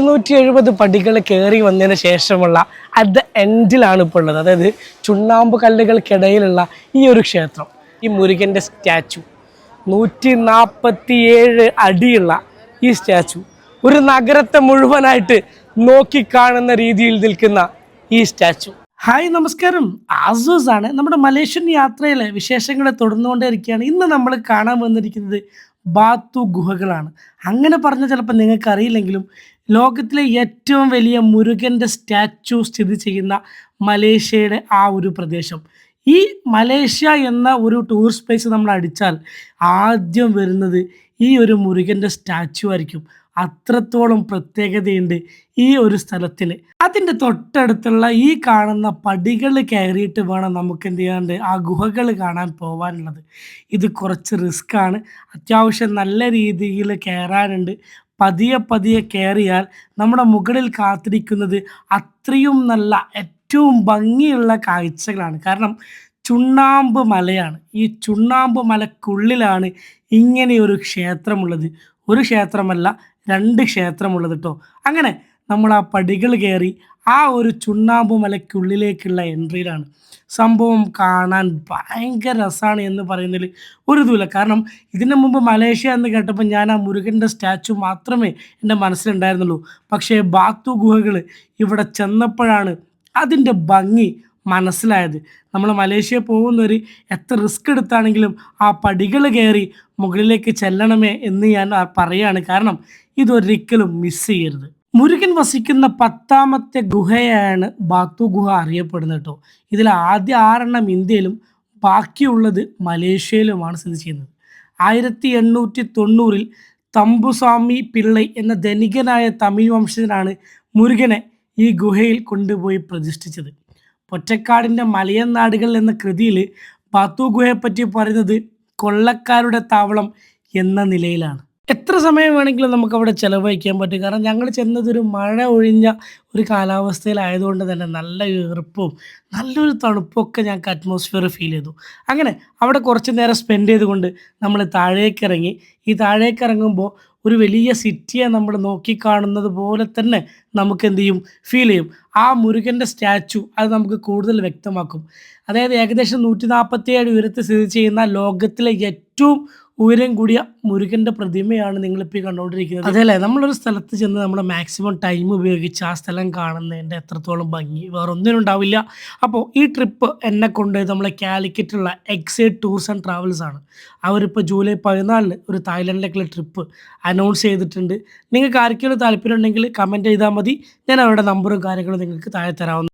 ഇരുന്നൂറ്റി എഴുപത് പടികൾ കയറി വന്നതിന് ശേഷമുള്ള അറ്റ് ദ എൻഡിലാണ് ഇപ്പോൾ ഉള്ളത്. അതായത് ചുണ്ണാമ്പ് കല്ലുകൾക്കിടയിലുള്ള ഈ ഒരു ക്ഷേത്രം. ഈ മുരുകന്റെ സ്റ്റാച്ചു. നൂറ്റി നാൽപ്പത്തിയേഴ് അടിയുള്ള ഈ സ്റ്റാച്ചു. ഒരു നഗരത്തെ മുഴുവനായിട്ട് നോക്കിക്കാണുന്ന രീതിയിൽ നിൽക്കുന്ന ഈ സ്റ്റാച്ചു. ഹായ് നമസ്കാരം. ആസൂസ് ആണ് നമ്മുടെ മലേഷ്യൻ യാത്രയിലെ വിശേഷങ്ങളെ തുടർന്നുകൊണ്ടേയിരിക്കുകയാണ്. ഇന്ന് നമ്മൾ കാണാൻ വന്നിരിക്കുന്നത് ബാത്തു ഗുഹകളാണ്. അങ്ങനെ പറഞ്ഞ ചിലപ്പോൾ നിങ്ങൾക്ക് അറിയില്ലെങ്കിലും ലോകത്തിലെ ഏറ്റവും വലിയ മുരുകന്റെ സ്റ്റാച്ചു സ്ഥിതി ചെയ്യുന്ന മലേഷ്യയുടെ ആ ഒരു പ്രദേശം. ഈ മലേഷ്യ എന്ന ഒരു ടൂറിസ്റ്റ് പ്ലേസ് നമ്മൾ അടിച്ചാൽ ആദ്യം വരുന്നത് ഈ ഒരു മുരുകന്റെ സ്റ്റാച്ചു ആയിരിക്കും. അത്രത്തോളം പ്രത്യേകതയുണ്ട് ഈ ഒരു സ്ഥലത്തിൽ അതിന്റെ തൊട്ടടുത്തുള്ള ഈ കാണുന്ന പടികൾ കയറിയിട്ട് വേണം നമുക്ക് എന്ത് ചെയ്യാണ്ട് ആ ഗുഹകൾ കാണാൻ പോകാനുള്ളത് ഇത് കുറച്ച് റിസ്ക് ആണ്. അത്യാവശ്യം നല്ല രീതിയിൽ കയറാനുണ്ട്. പതിയെ പതിയെ കയറിയാൽ നമ്മുടെ മുകളിൽ കാത്തിരിക്കുന്നത് അത്രയും നല്ല ഏറ്റവും ഭംഗിയുള്ള കാഴ്ചകളാണ്. കാരണം ചുണ്ണാമ്പ് മലയാണ്. ഈ ചുണ്ണാമ്പ് മലക്കുള്ളിലാണ് ഇങ്ങനെയൊരു ക്ഷേത്രമുള്ളത്. ഒരു ക്ഷേത്രമല്ല രണ്ട് ക്ഷേത്രമുള്ളത് കേട്ടോ അങ്ങനെ നമ്മൾ ആ പടികൾ കയറി ആ ഒരു ചുണ്ണാമ്പ് മലയ്ക്കുള്ളിലേക്കുള്ള എൻട്രിയിലാണ് സംഭവം കാണാൻ ഭയങ്കര രസമാണ് എന്ന് പറയുന്നതിൽ ഒരു ഇതുമില്ല. കാരണം ഇതിനു മുമ്പ് മലേഷ്യ എന്ന് കേട്ടപ്പോൾ ഞാൻ ആ മുരുകന്റെ സ്റ്റാച്ചു മാത്രമേ എന്റെ മനസ്സിലുണ്ടായിരുന്നുള്ളൂ. പക്ഷേ ബാത്തു ഗുഹകൾ ഇവിടെ ചെന്നപ്പോഴാണ് അതിന്റെ ഭംഗി മനസ്സിലായത്. നമ്മൾ മലേഷ്യ പോകുന്നവർ എത്ര റിസ്ക് എടുത്താണെങ്കിലും ആ പടികൾ കയറി മുകളിലേക്ക് ചെല്ലണമേ എന്ന് ഞാൻ പറയുകയാണ് കാരണം ഇതൊരിക്കലും മിസ് ചെയ്യരുത്. മുരുകൻ വസിക്കുന്ന പത്താമത്തെ ഗുഹയാണ് ബാത്തു ഗുഹ അറിയപ്പെടുന്നത് കേട്ടോ. ഇതിൽ ആദ്യ ആറെണ്ണം ഇന്ത്യയിലും ബാക്കിയുള്ളത് മലേഷ്യയിലുമാണ് സ്ഥിതി ചെയ്യുന്നത്. ആയിരത്തി എണ്ണൂറ്റി തൊണ്ണൂറിൽ തമ്പുസ്വാമി പിള്ളൈ എന്ന ധനികനായ തമിഴ് വംശജനാണ് മുരുകനെ ഈ ഗുഹയിൽ കൊണ്ടുപോയി പ്രതിഷ്ഠിച്ചത്. പൊറ്റക്കാടിന്റെ മലയൻ നാടുകൾ എന്ന കൃതിയിൽ പാത്തു ഗുഹയെപ്പറ്റി പറയുന്നത് കൊള്ളക്കാരുടെ താവളം എന്ന നിലയിലാണ്. എത്ര സമയം വേണമെങ്കിലും നമുക്ക് അവിടെ ചിലവഴിക്കാൻ പറ്റും. കാരണം ഞങ്ങൾ ചെന്നത് ഒരു മഴ ഒഴിഞ്ഞ ഒരു കാലാവസ്ഥയിലായതുകൊണ്ട് തന്നെ നല്ല ഈർപ്പും നല്ലൊരു തണുപ്പൊക്കെ ഞങ്ങൾക്ക് അറ്റ്മോസ്ഫിയർ ഫീൽ ചെയ്തു. അങ്ങനെ അവിടെ കുറച്ച് നേരം സ്പെൻഡ് ചെയ്തുകൊണ്ട് നമ്മൾ താഴേക്ക് ഇറങ്ങി ഈ താഴേക്ക് ഇറങ്ങുമ്പോൾ ഒരു വലിയ സിറ്റിയെ നമ്മൾ നോക്കിക്കാണുന്നത് പോലെ തന്നെ നമുക്ക് എന്ത് ചെയ്യും? ഫീൽ ചെയ്യും. ആ മുരുകന്റെ സ്റ്റാച്ചു അത് നമുക്ക് കൂടുതൽ വ്യക്തമാക്കും. അതായത് ഏകദേശം നൂറ്റി നാൽപ്പത്തിയേഴ് ഉയരത്തിൽ സ്ഥിതി ചെയ്യുന്ന ലോകത്തിലെ ഏറ്റവും ഉയരം കൂടിയ മുരുകന്റെ പ്രതിമയാണ് നിങ്ങളിപ്പോൾ ഈ കണ്ടുകൊണ്ടിരിക്കുന്നത്. അതല്ലേ? നമ്മളൊരു സ്ഥലത്ത് ചെന്ന് നമ്മൾ മാക്സിമം ടൈം ഉപയോഗിച്ച് ആ സ്ഥലം കാണുന്നതിന്റെ എത്രത്തോളം ഭംഗി? വേറെ ഒന്നിനും ഉണ്ടാവില്ല. അപ്പോൾ ഈ ട്രിപ്പ് എന്നെ കൊണ്ട് നമ്മളെ കാലിക്കറ്റുള്ള എക്സൈഡ് ടൂർസ് ആൻഡ് ട്രാവൽസ് ആണ്. അവരിപ്പോൾ ജൂലൈ പതിനാലിന് ഒരു തായ്ലൻഡിലേക്കുള്ള ട്രിപ്പ് അനൗൺസ് ചെയ്തിട്ടുണ്ട്. നിങ്ങൾക്ക് ആർക്കെങ്കിലും താല്പര്യം ഉണ്ടെങ്കിൽ കമന്റ് ചെയ്താൽ മതി. ഞാൻ അവരുടെ നമ്പറും കാര്യങ്ങളും നിങ്ങൾക്ക് താഴെ തരാവുന്ന